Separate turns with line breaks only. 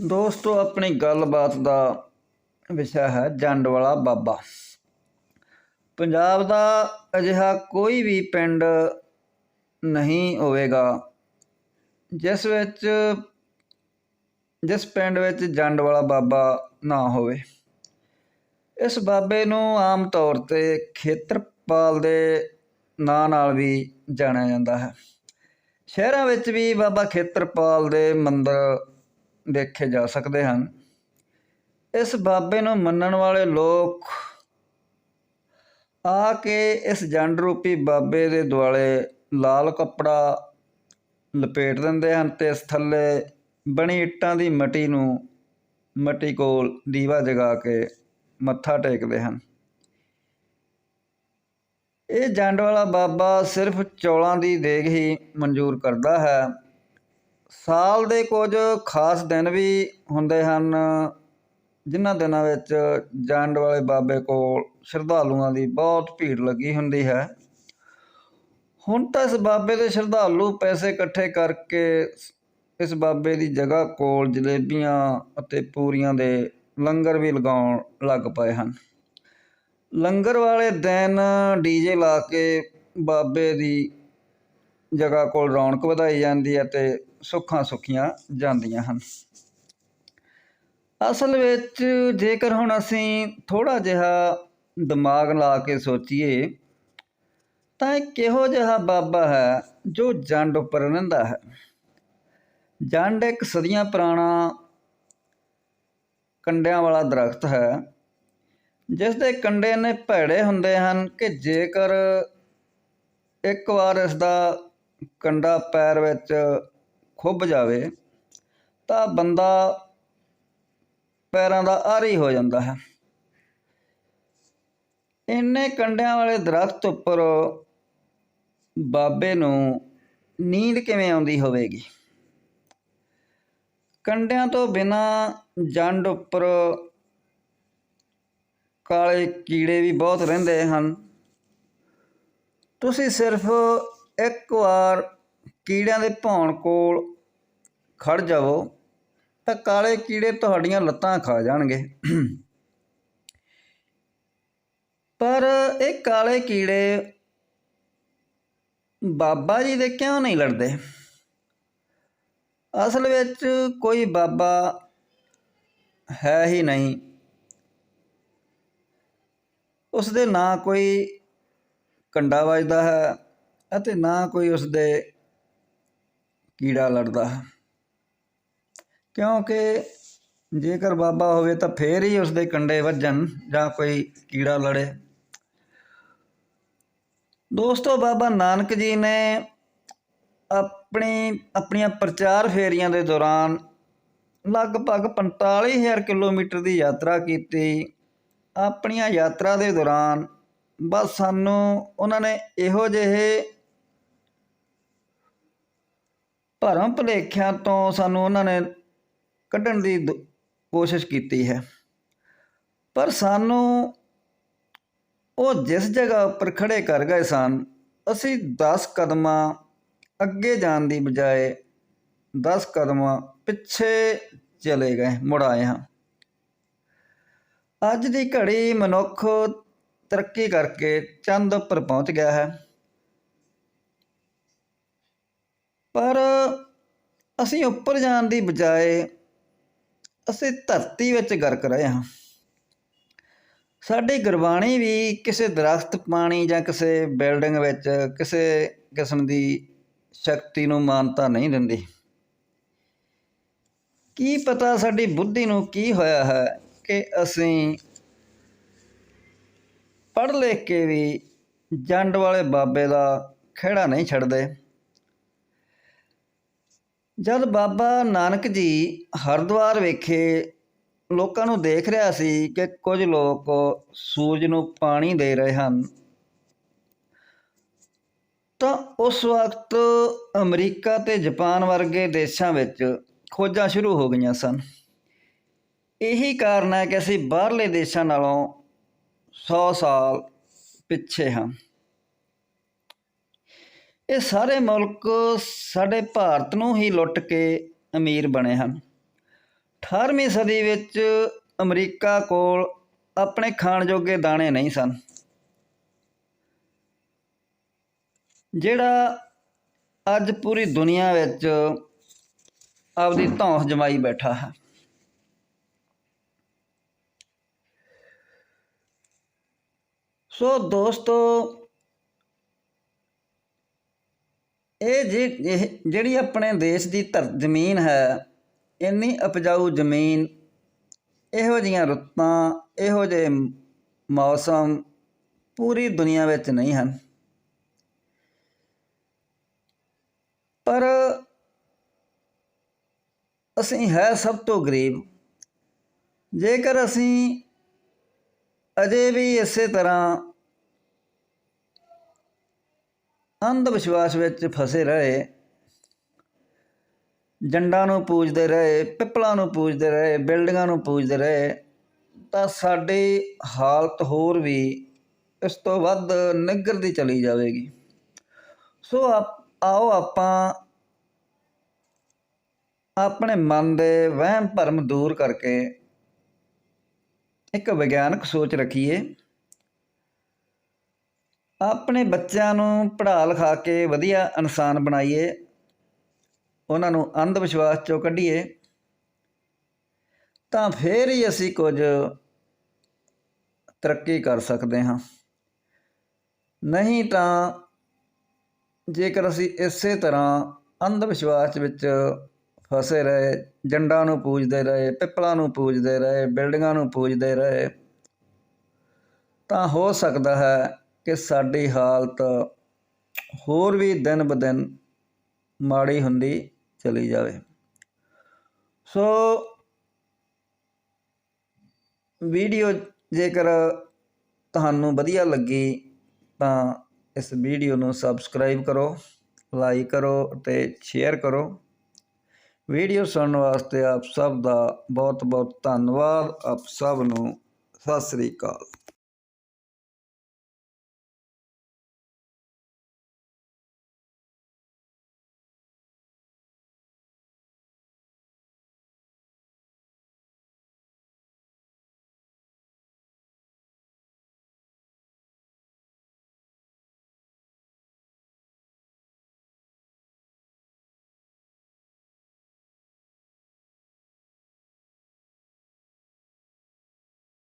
ਦੋਸਤੋ, ਆਪਣੀ ਗੱਲਬਾਤ ਦਾ ਵਿਸ਼ਾ ਹੈ ਜੰਡ ਵਾਲਾ ਬਾਬਾ। ਪੰਜਾਬ ਦਾ ਅਜਿਹਾ ਕੋਈ ਵੀ ਪਿੰਡ ਨਹੀਂ ਹੋਵੇਗਾ ਜਿਸ ਵਿੱਚ, ਜਿਸ ਪਿੰਡ ਵਿੱਚ ਜੰਡ ਵਾਲਾ ਬਾਬਾ ਨਾ ਹੋਵੇ। ਇਸ ਬਾਬੇ ਨੂੰ ਆਮ ਤੌਰ ਤੇ ਖੇਤਰਪਾਲ ਦੇ ਨਾਂ ਨਾਲ ਵੀ ਜਾਣਿਆ ਜਾਂਦਾ ਹੈ। ਸ਼ਹਿਰਾਂ ਵਿੱਚ ਵੀ ਬਾਬਾ ਖੇਤਰਪਾਲ ਦੇ ਮੰਦਰ ਦੇਖੇ ਜਾ ਸਕਦੇ ਹਨ। ਇਸ ਬਾਬੇ ਨੂੰ ਮੰਨਣ ਵਾਲੇ ਲੋਕ ਆ ਕੇ ਇਸ ਜੰਡ ਰੂਪੀ ਬਾਬੇ ਦੇ ਦੁਆਲੇ ਲਾਲ ਕੱਪੜਾ ਲਪੇਟ ਦਿੰਦੇ ਹਨ ਤੇ ਇਸ ਥੱਲੇ ਬਣੀ ਇੱਟਾਂ ਦੀ ਮਟੀ ਨੂੰ ਮਟੀ ਕੋਲ ਦੀਵਾ ਜਗਾ ਕੇ ਮੱਥਾ ਟੇਕਦੇ ਹਨ। ਇਹ ਜੰਡ ਵਾਲਾ ਬਾਬਾ ਸਿਰਫ ਚੌਲਾਂ ਦੀ ਦੇਗ ਹੀ ਮਨਜ਼ੂਰ ਕਰਦਾ ਹੈ। ਸਾਲ ਦੇ ਕੁਝ ਖਾਸ ਦਿਨ ਵੀ ਹੁੰਦੇ ਹਨ, ਜਿਨ੍ਹਾਂ ਦਿਨਾਂ ਵਿੱਚ ਜੰਡ ਵਾਲੇ ਬਾਬੇ ਕੋਲ ਸ਼ਰਧਾਲੂਆਂ ਦੀ ਬਹੁਤ ਭੀੜ ਲੱਗੀ ਹੁੰਦੀ ਹੈ। ਹੁਣ ਤਾਂ ਇਸ ਬਾਬੇ ਦੇ ਸ਼ਰਧਾਲੂ ਪੈਸੇ ਇਕੱਠੇ ਕਰਕੇ ਇਸ ਬਾਬੇ ਦੀ ਜਗ੍ਹਾ ਕੋਲ ਜਲੇਬੀਆਂ ਅਤੇ ਪੂਰੀਆਂ ਦੇ ਲੰਗਰ ਵੀ ਲਗਾਉਣ ਲੱਗ ਪਏ ਹਨ। ਲੰਗਰ ਵਾਲੇ ਦਿਨ ਡੀਜੇ ਲਾ ਕੇ ਬਾਬੇ ਦੀ ਜਗ੍ਹਾ ਕੋਲ ਰੌਣਕ ਵਧਾਈ ਜਾਂਦੀ ਹੈ ਤੇ ਸੁੱਖਾਂ ਸੁੱਖੀਆਂ ਜਾਂਦੀਆਂ ਹਨ। ਅਸਲ ਵਿੱਚ ਜੇਕਰ ਹੁਣ ਅਸੀਂ ਥੋੜਾ ਜਿਹਾ ਦਿਮਾਗ ਲਾ ਕੇ ਸੋਚੀਏ, ਤਾਂ ਇਹ ਕਿਹੋ ਜਿਹਾ ਬਾਬਾ ਹੈ ਜੋ ਜੰਡ ਉੱਪਰ ਰਹਿੰਦਾ ਹੈ? ਜੰਡ ਇੱਕ ਸਦੀਆਂ ਪੁਰਾਣਾ ਕੰਡਿਆਂ ਵਾਲਾ ਦਰਖਤ ਹੈ, ਜਿਸ ਦੇ ਕੰਡੇ ਨੇ ਭੈੜੇ ਹੁੰਦੇ ਹਨ ਕਿ ਜੇਕਰ ਇੱਕ ਵਾਰ ਇਸ ਦਾ ਕੰਡਾ ਪੈਰ ਵਿੱਚ ਖੁੱਭ ਜਾਵੇ, ਤਾਂ ਬੰਦਾ ਪੈਰਾਂ ਦਾ ਆਰੀ ਹੋ ਜਾਂਦਾ ਹੈ। ਇੰਨੇ ਕੰਡਿਆਂ ਵਾਲੇ ਦਰਖਤ ਉੱਪਰ ਬਾਬੇ ਨੂੰ ਨੀਂਦ ਕਿਵੇਂ ਆਉਂਦੀ ਹੋਵੇਗੀ? ਕੰਡਿਆਂ ਤੋਂ ਬਿਨਾ ਜੰਡ ਉੱਪਰ ਕਾਲੇ ਕੀੜੇ ਵੀ ਬਹੁਤ ਰਹਿੰਦੇ ਹਨ। ਤੁਸੀਂ ਸਿਰਫ ਇੱਕ ਵਾਰ ਕੀੜਿਆਂ ਦੇ ਭੌਣ ਕੋਲ ਖੜ ਜਾਵੋ ਤਾਂ ਕਾਲੇ ਕੀੜੇ ਤੁਹਾਡੀਆਂ ਲੱਤਾਂ ਖਾ ਜਾਣਗੇ। ਪਰ ਇਹ ਕਾਲੇ ਕੀੜੇ ਬਾਬਾ ਜੀ ਦੇ ਕਿਉਂ ਨਹੀਂ ਲੜਦੇ? ਅਸਲ ਵਿੱਚ ਕੋਈ ਬਾਬਾ ਹੈ ਹੀ ਨਹੀਂ। ਉਸ ਦੇ ਨਾ ਕੋਈ ਕੰਡਾ ਵੱਜਦਾ ਹੈ। ਅਤੇ ਨਾ ਕੋਈ ਉਸ ਦੇ ਕੀੜਾ ਲੜਦਾ। ਹੈ ਕਿਉਂਕਿ ਜੇਕਰ ਬਾਬਾ ਹੋਵੇ ਤਾਂ ਫੇਰ ਹੀ ਉਸ ਦੇ ਕੰਡੇ ਵੱਜਣ ਜਾਂ ਕੋਈ ਕੀੜਾ ਲੜੇ। ਦੋਸਤੋ, ਬਾਬਾ ਨਾਨਕ ਜੀ ਨੇ ਆਪਣੀ, ਆਪਣੀਆਂ ਪ੍ਰਚਾਰ ਫੇਰੀਆਂ ਦੇ ਦੌਰਾਨ ਲਗਭਗ 45000 ਕਿਲੋਮੀਟਰ ਦੀ ਯਾਤਰਾ ਕੀਤੀ। ਆਪਣੀਆਂ ਯਾਤਰਾ ਦੇ ਦੌਰਾਨ ਬਸ ਸਾਨੂੰ ਉਹਨਾਂ ਨੇ ਇਹੋ ਜਿਹੇ ਭਰਮ ਭੁਲੇਖਿਆਂ ਤੋਂ ਸਾਨੂੰ ਉਹਨਾਂ ਨੇ ਕੱਢਣ ਦੀ ਦ- ਕੋਸ਼ਿਸ਼ ਕੀਤੀ ਹੈ। ਪਰ ਸਾਨੂੰ ਉਹ ਜਿਸ ਜਗ੍ਹਾ ਉੱਪਰ ਖੜੇ ਕਰ ਗਏ ਸਨ, ਅਸੀਂ 10 ਕਦਮਾਂ ਅੱਗੇ ਜਾਣ ਦੀ ਬਜਾਏ 10 ਕਦਮਾਂ ਪਿੱਛੇ ਚਲੇ ਗਏ, ਮੁੜ ਆਏ ਹਾਂ। ਅੱਜ ਦੀ ਘੜੀ ਮਨੁੱਖ ਤਰੱਕੀ ਕਰਕੇ ਚੰਦ ਉੱਪਰ ਪਹੁੰਚ ਗਿਆ ਹੈ। ਪਰ ਅਸੀਂ ਉੱਪਰ ਜਾਣ ਦੀ ਬਜਾਏ ਅਸੀਂ ਧਰਤੀ ਵਿੱਚ ਗਰਕ ਰਹੇ ਹਾਂ। ਸਾਡੀ ਗੁਰਬਾਣੀ ਵੀ ਕਿਸੇ ਦਰਖਤ ਪਾਣੀ ਜਾਂ ਕਿਸੇ ਬਿਲਡਿੰਗ ਵਿੱਚ ਕਿਸੇ ਕਿਸਮ ਦੀ ਸ਼ਕਤੀ ਨੂੰ ਮਾਨਤਾ ਨਹੀਂ ਦਿੰਦੀ। ਕੀ ਪਤਾ ਸਾਡੀ ਬੁੱਧੀ ਨੂੰ ਕੀ ਹੋਇਆ ਹੈ ਕਿ ਅਸੀਂ ਪੜ੍ਹ ਲਿਖ ਕੇ ਵੀ ਜੰਡ ਵਾਲੇ ਬਾਬੇ ਦਾ ਖਿਹੜਾ ਨਹੀਂ ਛੱਡਦੇ। ਜਦ ਬਾਬਾ ਨਾਨਕ ਜੀ ਹਰਿਦੁਆਰ ਵੇਖੇ ਲੋਕਾਂ ਨੂੰ ਦੇਖ ਰਿਹਾ ਸੀ ਕਿ ਕੁਝ ਲੋਕ ਸੂਰਜ ਨੂੰ ਪਾਣੀ ਦੇ ਰਹੇ ਹਨ, ਤਾਂ ਉਸ ਵਕਤ ਅਮਰੀਕਾ ਤੇ ਜਾਪਾਨ ਵਰਗੇ ਦੇਸ਼ਾਂ ਵਿੱਚ ਖੋਜਾਂ ਸ਼ੁਰੂ ਹੋ ਗਈਆਂ ਸਨ। ਇਹੀ ਕਾਰਨ ਹੈ ਕਿ ਅਸੀਂ ਬਾਹਰਲੇ ਦੇਸ਼ਾਂ ਨਾਲੋਂ 100 ਸਾਲ ਪਿੱਛੇ ਹਾਂ। ਇਹ ਸਾਰੇ ਮੁਲਕ ਸਾਡੇ ਭਾਰਤ ਨੂੰ ਹੀ ਲੁੱਟ ਕੇ ਅਮੀਰ ਬਣੇ ਹਨ। 18ਵੀਂ ਸਦੀ ਵਿੱਚ ਅਮਰੀਕਾ ਕੋਲ ਆਪਣੇ ਖਾਣ ਜੋਗੇ ਦਾਣੇ ਨਹੀਂ ਸਨ। ਜਿਹੜਾ ਅੱਜ ਪੂਰੀ ਦੁਨੀਆ ਵਿੱਚ ਆਪਦੀ ਧੌਂਸ ਜਮਾਈ ਬੈਠਾ ਹੈ। ਸੋ ਦੋਸਤੋ ਇਹ ਜੇ ਇਹ ਜਿਹੜੀ ਆਪਣੇ ਦੇਸ਼ ਦੀ ਧਰ ਜ਼ਮੀਨ ਹੈ, ਇੰਨੀ ਉਪਜਾਊ ਜ਼ਮੀਨ, ਇਹੋ ਜੀਆਂ ਰੁੱਤਾਂ, ਇਹੋ ਜਿਹੇ ਮੌਸਮ ਪੂਰੀ ਦੁਨੀਆ ਵਿੱਚ ਨਹੀਂ ਹਨ। ਪਰ ਅਸੀਂ ਹੈ ਸਭ ਤੋਂ ਗਰੀਬ। ਜੇਕਰ ਅਸੀਂ ਅਜੇ ਵੀ ਇਸੇ ਤਰ੍ਹਾਂ ਅੰਧ ਵਿਸ਼ਵਾਸ ਵਿੱਚ ਫਸੇ ਰਹੇ। ਜੰਡਾਂ ਨੂੰ ਪੂਜਦੇ ਰਹੇ, ਪਿੱਪਲਾਂ ਨੂੰ ਪੂਜਦੇ ਰਹੇ, ਬਿਲਡਿੰਗਾਂ ਨੂੰ ਪੂਜਦੇ ਰਹੇ, ਤਾਂ ਸਾਡੀ ਹਾਲਤ ਹੋਰ ਵੀ ਇਸ ਤੋਂ ਵੱਧ ਨਿੱਘਰਦੀ ਚਲੀ ਜਾਵੇਗੀ। ਸੋ ਆਪ- ਆਓ ਆਪਾਂ ਆਪਣੇ ਮਨ ਦੇ ਵਹਿਮ ਭਰਮ ਦੂਰ ਕਰਕੇ ਇੱਕ ਵਿਗਿਆਨਕ ਸੋਚ ਰੱਖੀਏ। ਆਪਣੇ ਬੱਚਿਆਂ ਨੂੰ ਪੜ੍ਹਾ ਲਿਖਾ ਕੇ ਵਧੀਆ ਇਨਸਾਨ ਬਣਾਈਏ, ਉਹਨਾਂ ਨੂੰ ਅੰਧ ਵਿਸ਼ਵਾਸ ਚੋਂ ਕੱਢੀਏ, ਤਾਂ ਫੇਰ ਹੀ ਅਸੀਂ ਕੁਝ ਤਰੱਕੀ ਕਰ ਸਕਦੇ ਹਾਂ। ਨਹੀਂ ਤਾਂ ਜੇਕਰ ਅਸੀਂ ਇਸੇ ਤਰ੍ਹਾਂ ਅੰਧ ਵਿਸ਼ਵਾਸ ਵਿੱਚ ਫਸੇ ਰਹੇ, ਜੰਡਾਂ ਨੂੰ ਪੂਜਦੇ ਰਹੇ, ਪਿੱਪਲਾਂ ਨੂੰ ਪੂਜਦੇ ਰਹੇ, ਬਿਲਡਿੰਗਾਂ ਨੂੰ ਪੂਜਦੇ ਰਹੇ, ਤਾਂ ਹੋ ਸਕਦਾ ਹੈ ਕਿ ਸਾਡੀ ਹਾਲਤ ਹੋਰ ਵੀ ਦਿਨ ਬ ਦਿਨ ਮਾੜੀ ਹੁੰਦੀ ਚਲੀ ਜਾਵੇ। ਸੋ ਵੀਡੀਓ ਜੇਕਰ ਤੁਹਾਨੂੰ ਵਧੀਆ ਲੱਗੀ ਤਾਂ ਇਸ ਵੀਡੀਓ ਨੂੰ ਸਬਸਕ੍ਰਾਈਬ ਕਰੋ, ਲਾਈਕ ਕਰੋ ਅਤੇ ਸ਼ੇਅਰ ਕਰੋ। ਵੀਡੀਓ ਸੁਣਨ ਵਾਸਤੇ ਆਪ ਸਭ ਦਾ ਬਹੁਤ ਬਹੁਤ ਧੰਨਵਾਦ। ਆਪ ਸਭ ਨੂੰ ਸਤਿ ਸ੍ਰੀ ਅਕਾਲ।